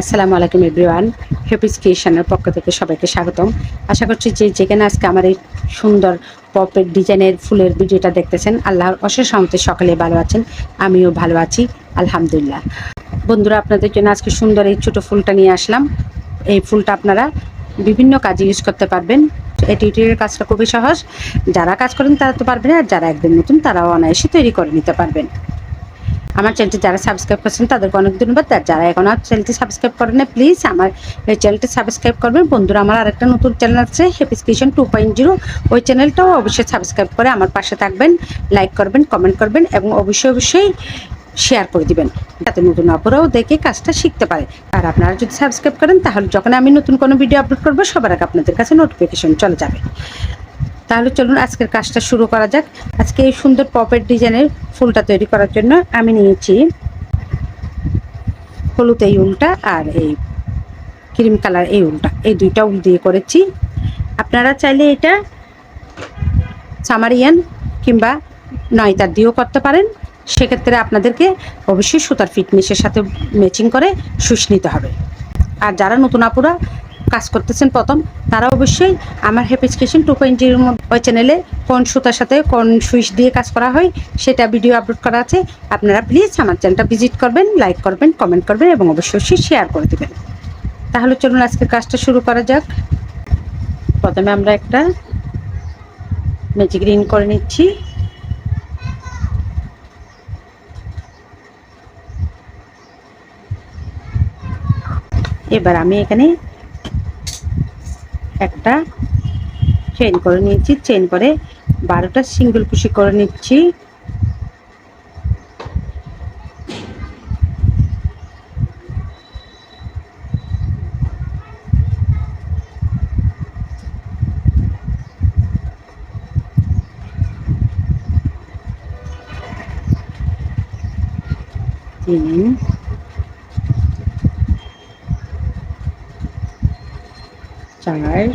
আসসালামু আলাইকুম এভরিওয়ান হেপিস ক্রিয়েশনের পক্ষ থেকে সবাইকে স্বাগতম। আশা করছি যে যেখানে আজকে আমার এই সুন্দর পপের ডিজাইনের ফুলের ভিডিওটা দেখতেছেন, আল্লাহর অশেষ সহমতে সকালে ভালো আছেন, আমিও ভালো আছি, আলহামদুলিল্লাহ। বন্ধুরা, আপনাদের জন্য আজকে সুন্দর এই ছোটো ফুলটা নিয়ে আসলাম। এই ফুলটা আপনারা বিভিন্ন কাজে ইউজ করতে পারবেন। এই টিউটোরিয়ালের কাজটা খুবই সহজ। যারা কাজ করেন তারা তো পারবেন, আর যারা একদম নতুন, তারাও অনায়াসে তৈরি করে নিতে পারবেন। আমার চ্যানেলটি যারা সাবস্ক্রাইব করছেন, তাদেরকে অনেক ধন্যবাদ। আর যারা এখন আর চ্যানেলটি সাবস্ক্রাইব করেন না প্লিজ আমার এই চ্যানেলটি সাবস্ক্রাইব করবেন। বন্ধুরা, আমার আরেকটা নতুন চ্যানেল আছে হ্যাপি টু পয়েন্ট জিরো ওই চ্যানেলটাও অবশ্যই সাবস্ক্রাইব করে আমার পাশে থাকবেন লাইক করবেন কমেন্ট করবেন এবং অবশ্যই অবশ্যই শেয়ার করে দিবেন, যাতে নতুন অপরাও দেখে কাজটা শিখতে পারে। আর আপনারা যদি সাবস্ক্রাইব করেন, তাহলে যখন আমি নতুন কোনো ভিডিও আপলোড করব, সবার আগে আপনাদের কাছে নোটিফিকেশন চলে যাবে। তাহলে চলুন আজকের কাজটা শুরু করা যাক। আজকে এই সুন্দর পপের ডিজাইনের ফুলটা তৈরি করার জন্য আমি নিয়েছি হলুদ এই উলটা আর এই ক্রিম কালার এই উলটা। এই দুইটা উল দিয়ে করেছি। আপনারা চাইলে এটা সামারিয়ান কিংবা নয়তার দিয়েও করতে পারেন। সেক্ষেত্রে আপনাদেরকে অবশ্যই সুতার ফিটনেসের সাথে ম্যাচিং করে সুইচ নিতে হবে। আর যারা নতুন আপুরা কাজ করতেছেন প্রথম, তারা অবশ্যই আমার হ্যাপিস্কেশন টু পয়েন্ট জিরোর ওই চ্যানেলে কোন সুতার সাথে কোন সুইচ দিয়ে কাজ করা হয় সেটা ভিডিও আপলোড করা আছে। আপনারা প্লিজ আমার চ্যানেলটা ভিজিট করবেন লাইক করবেন কমেন্ট করবেন এবং অবশ্যই শেয়ার করে দেবেন। তাহলে চলুন আজকের কাজটা শুরু করা যাক। প্রথমে আমরা একটা ম্যাজিক রিং করে নিচ্ছি। এবার আমি এখানে একটা চেন করে নিয়েছি চেন করে বারোটা সিঙ্গেল কুশি করে নিচ্ছি। তিন চার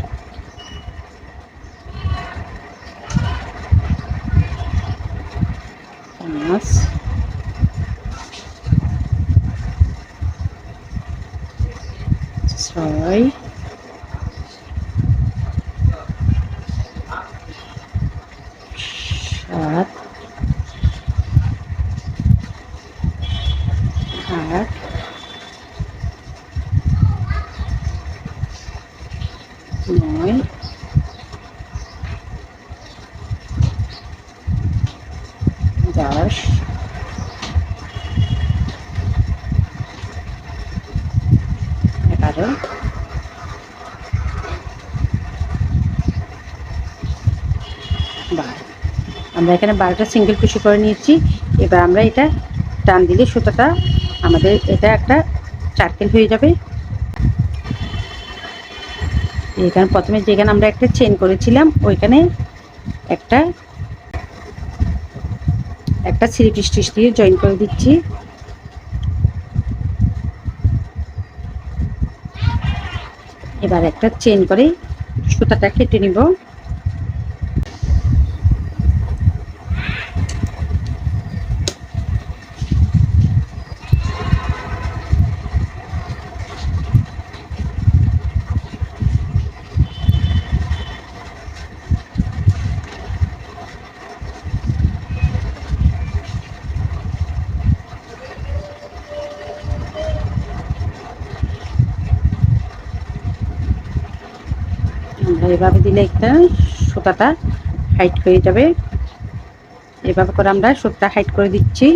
পাঁচ ছয় সাত বারো আমরা এখানে বারোটা সিঙ্গেল কুশি করে নিয়েছি। এবার আমরা এটা টান দিলে সুতোটা আমাদের এটা একটা চারকেল হয়ে যাবে। এখানে প্রথমে যেখানে আমরা একটা চেন করেছিলাম, ওইখানে একটা একটা সিলিপ স্টিচ দিয়ে জয়েন করে দিচ্ছি। এবার একটা চেন করে সুতাটা কেটে নিব। আমরা এভাবে দিলে একটা সুতাটা হাইট হয়ে যাবে। এভাবে করে আমরা সুতটা হাইট করে দিচ্ছি।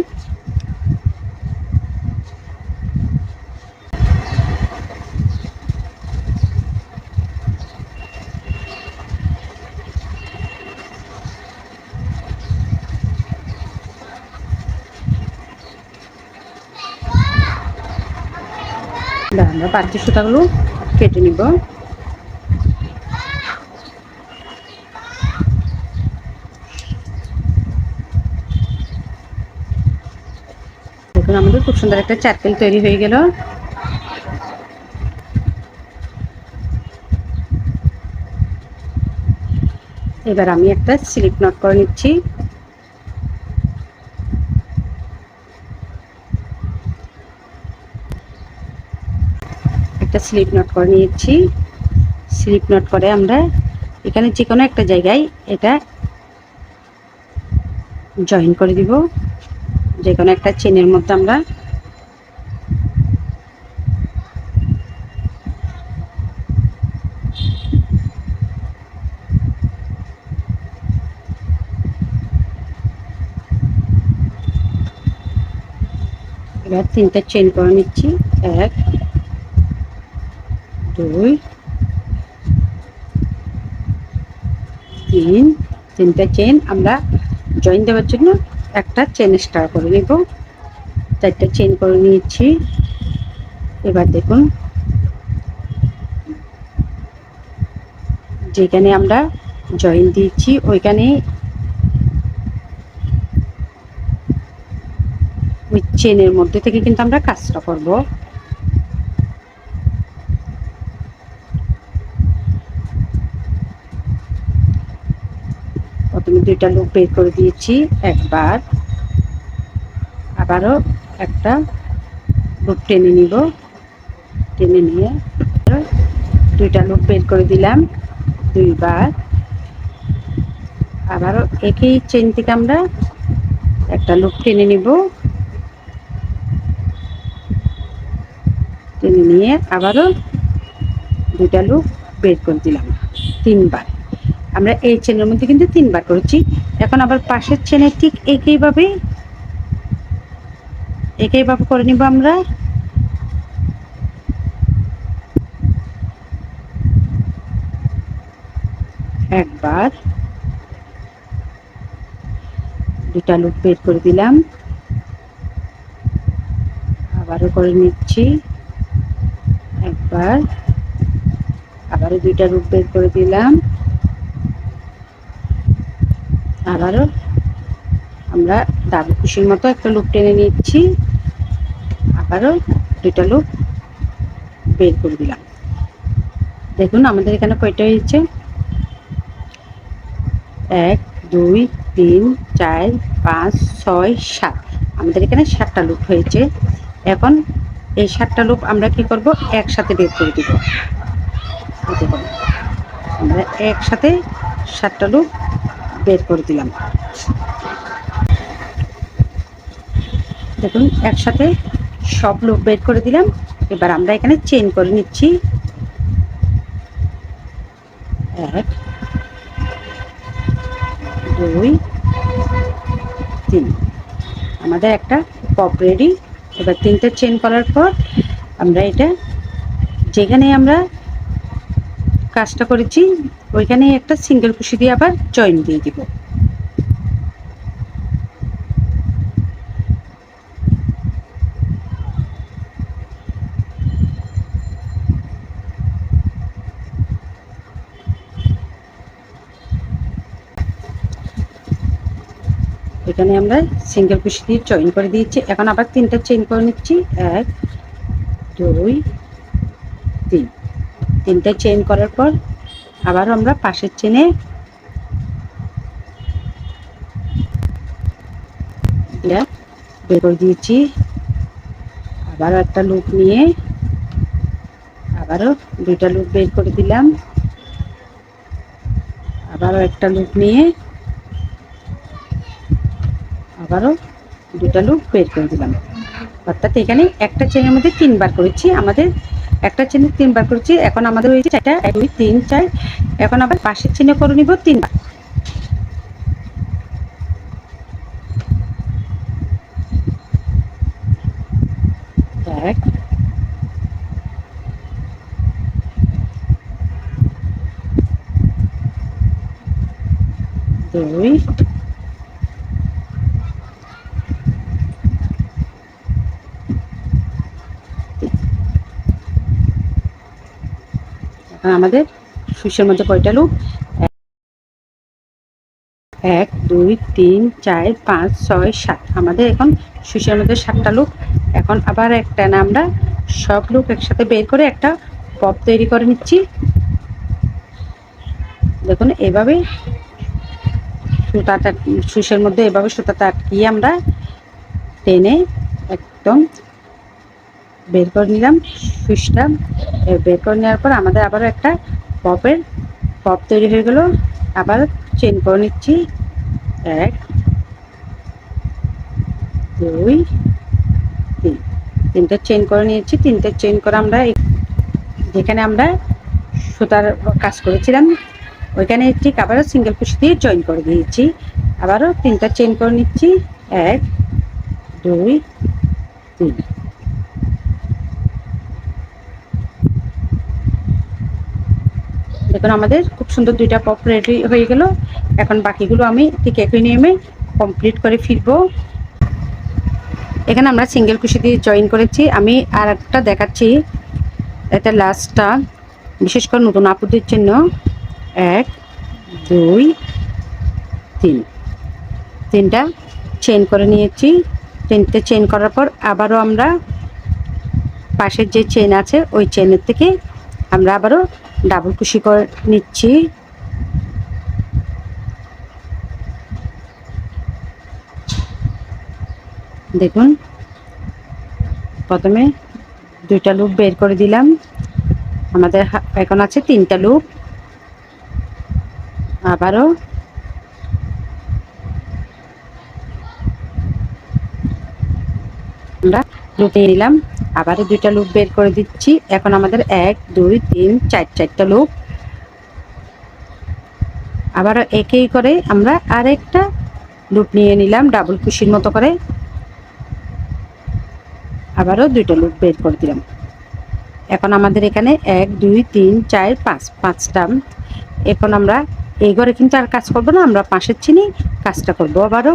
আমরা বাড়তি সুতাগুলো কেটে নিব দেখুন আমাদের খুব সুন্দর একটা চারকেল তৈরি হয়ে গেল। এবার আমি একটা স্লিপ নট করে নিচ্ছি। একটা স্লিপ নট করে নিয়েছি। স্লিপ নট করে আমরা এখানে যে কোনো একটা জায়গায় এটা জয়েন করে দিব। যে কোনো একটা চেনের মধ্যে আমরা এবার তিনটা চেন করে নিচ্ছি। এক, দুই, তিন। তিনটা চেন আমরা জয়েন দেওয়ার জন্য একটা চেন স্টার করে নেব। চারটা চেন করে নিয়েছি। এবার দেখুন, যেখানে আমরা জয়েন দিয়েছি, ওইখানে ওই চেনের মধ্যে থেকে কিন্তু আমরা কাজটা করব প্রথমে দুইটা লুপ বের করে দিয়েছি একবার। আবারও একটা লুপ টেনে নিব। টেনে নিয়ে দুইটা লুপ বের করে দিলাম দুইবার। আবারও একই চেন থেকে আমরা একটা লুপ টেনে নিব। টেনে নিয়ে আবারও দুইটা লুপ বের করে দিলাম তিনবার। আমরা এই চেনের মধ্যে কিন্তু তিনবার করেছি। এখন আবার পাশের চেনে ঠিক একইভাবে একইভাবে করে নিব আমরা। একবার। দুটা লুপ বের করে দিলাম। আবারও করে নিচ্ছি। একবার। আবারও দুইটা লুপ বের করে দিলাম। আবারও আমরা ডাবল খুশির মতো একটা লুপ টেনে নিচ্ছি। আবারও দুইটা লুপ বের করে দিলাম। দেখুন, আমাদের এখানে কয়টা হয়েছে? এক, দুই, তিন, চার, পাঁচ, ছয়, সাত। আমাদের এখানে সাতটা লুপ হয়েছে। এখন এই সাতটা লুপ আমরা কি করব? একসাথে বের করে দিব। আমরা একসাথে সাতটা লুপ বের করে দিলাম। দেখুন, একসাথে সব লুপ বের করে দিলাম। এবার আমরা এখানে চেন করে নিচ্ছি। এক, দুই, তিন। আমাদের একটা পপ রেডি এবার তিনটে চেন করার পর আমরা এটা যেখানে আমরা কাজটা করেছি ওইখানে একটা সিঙ্গেল কুশি দিয়ে আবার জয়েন দিয়ে দিব। এখানে আমরা সিঙ্গেল কুশি দিয়ে জয়েন করে দিয়েছি। এখন আবার তিনটা চেইন করে নিচ্ছি। এক, দুই, তিন। তিনটা চেইন করার পর আবার আমরা পাশের চেনে বের করে দিয়েছি। আবারও একটা লুপ নিয়ে আবারও দুইটা লুপ বের করে দিলাম। আবারও একটা লুপ নিয়ে আবারও দুটা লুপ বের করে দিলাম। অর্থাৎ এখানে একটা চেনের মধ্যে তিনবার করেছি। আমাদের একটা চেনে তিনবার করেছি, এখন আমাদের হয়েছে চারটা, এক, দুই, তিন, চার, এখন আবার পাশের চেনে করে নিব তিনবার। দুই আমাদের সুইচের মধ্যে কয়টা লুপ এক, দুই, তিন, চার, পাঁচ, ছয়, সাত। আমাদের এখন সুইচের মধ্যে সাতটা লুপ এখন আবার একটা না আমরা সব লুপ একসাথে বের করে একটা পপ তৈরি করে নিচ্ছি। দেখুন, এভাবে সুতাটা সুইচের মধ্যে এভাবে সুতাটা আটকিয়ে আমরা টেনে একদম বের করে নিলাম সুইচটা বের করে নেওয়ার পর আমাদের আবারও একটা পপের পপ তৈরি হয়ে গেল। আবার চেন করে নিচ্ছি, এক, দুই, তিন। তিনটা চেন করে নিয়েছি, তিনটা চেন করে আমরা যেখানে আমরা সুতার কাজ করেছিলাম, ওইখানে ঠিক আবারও সিঙ্গেল কুশি দিয়ে জয়েন করে দিয়েছি। আবারও তিনটা চেন করে নিচ্ছি, এক, দুই, তিন। দেখুন আমাদের খুব সুন্দর দুইটা পপ রেডি হয়ে গেল। এখন বাকিগুলো আমি ঠিক একই নিয়মে কমপ্লিট করে ফিরবো। এখানে আমরা সিঙ্গেল কুশি দিয়ে জয়েন করেছি। আমি আর একটা দেখাচ্ছি। এটা লাস্টটা বিশেষ করে নতুন আপুদের জন্য। এক, দুই, তিন। তিনটা চেন করে নিয়েছি। তিনটে চেন করার পর আবারও আমরা পাশের যে চেন আছে, ওই চেনের থেকে আমরা আবারও ডাবল কুশি করে নিচ্ছি। দেখুন, প্রথমে দুইটা লুপ বের করে দিলাম। আমাদের এখন আছে তিনটা লুপ আবারও। আমরা লুপ নিয়ে নিলাম। আবারও দুইটা লুপ বের করে দিচ্ছি। এখন আমাদের এক, দুই, তিন, চার, চারটা লুপ আবারও একেই করে আমরা আরেকটা লুপ নিয়ে নিলাম ডাবল কুশির মতো করে। আবারও দুইটা লুপ বের করে দিলাম। এখন আমাদের এখানে এক, দুই, তিন, চার, পাঁচ, পাঁচটা। এখন আমরা এই ঘরে কিন্তু আর কাজ করব না, আমরা পাশের চিনি কাজটা করব আবারও।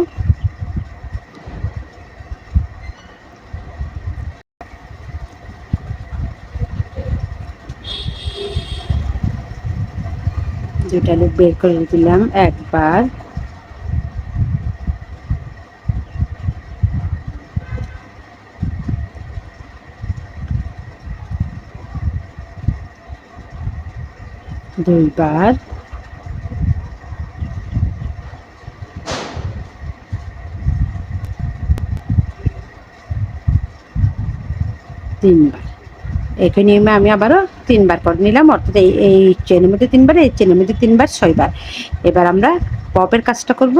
লুপ বের করে দিলাম একবার। দুইবার। তিনবার। একই নিয়মে আমি আবারও তিনবার করে নিলাম, অর্থাৎ এই এই চেনের মধ্যে তিনবার, এই চেনের মধ্যে তিনবার, ছয়বার। এবার আমরা পপের কাজটা করব।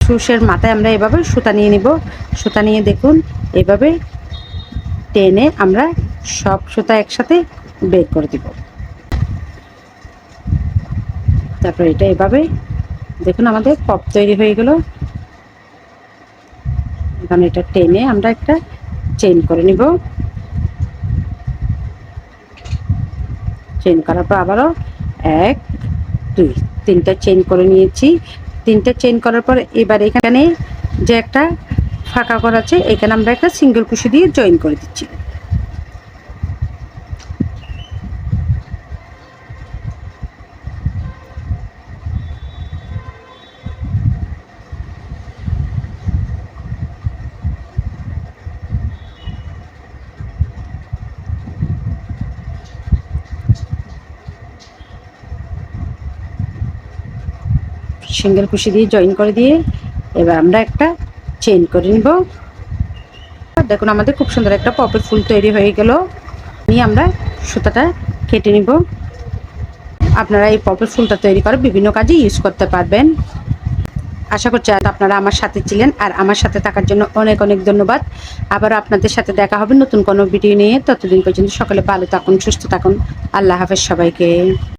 সুসের মাথায় আমরা এভাবে সুতা নিয়ে নিব। সুতা নিয়ে দেখুন, এভাবে টেনে আমরা সব সুতা একসাথে বের করে দিব। তারপর এটা এভাবে, দেখুন আমাদের পপ তৈরি হয়ে গেল। এখন এটা টেনে আমরা একটা চেন করে নিব। চেন করার পর আবারও এক, দুই, তিনটা চেন করে নিয়েছি। তিনটা চেন করার পর এবার এখানে যে একটা ফাঁকা করা আছে, এখানে আমরা একটা সিঙ্গেল কুশি দিয়ে জয়েন করে দিচ্ছি। সিঙ্গেল কুশি দিয়ে জয়েন করে দিয়ে এবার আমরা একটা চেন করে নিব। দেখুন, আমাদের খুব সুন্দর একটা পপের ফুল তৈরি হয়ে গেল। নিয়ে আমরা সুতাটা কেটে নিব। আপনারা এই পপের ফুলটা তৈরি করে বিভিন্ন কাজে ইউজ করতে পারবেন। আশা করছি আজ আপনারা আমার সাথে ছিলেন আর আমার সাথে থাকার জন্য অনেক অনেক ধন্যবাদ। আবার আপনাদের সাথে দেখা হবে নতুন কোনো ভিডিও নিয়ে। ততদিন পর্যন্ত সকলে ভালো থাকুন, সুস্থ থাকুন। আল্লাহ হাফেজ সবাইকে।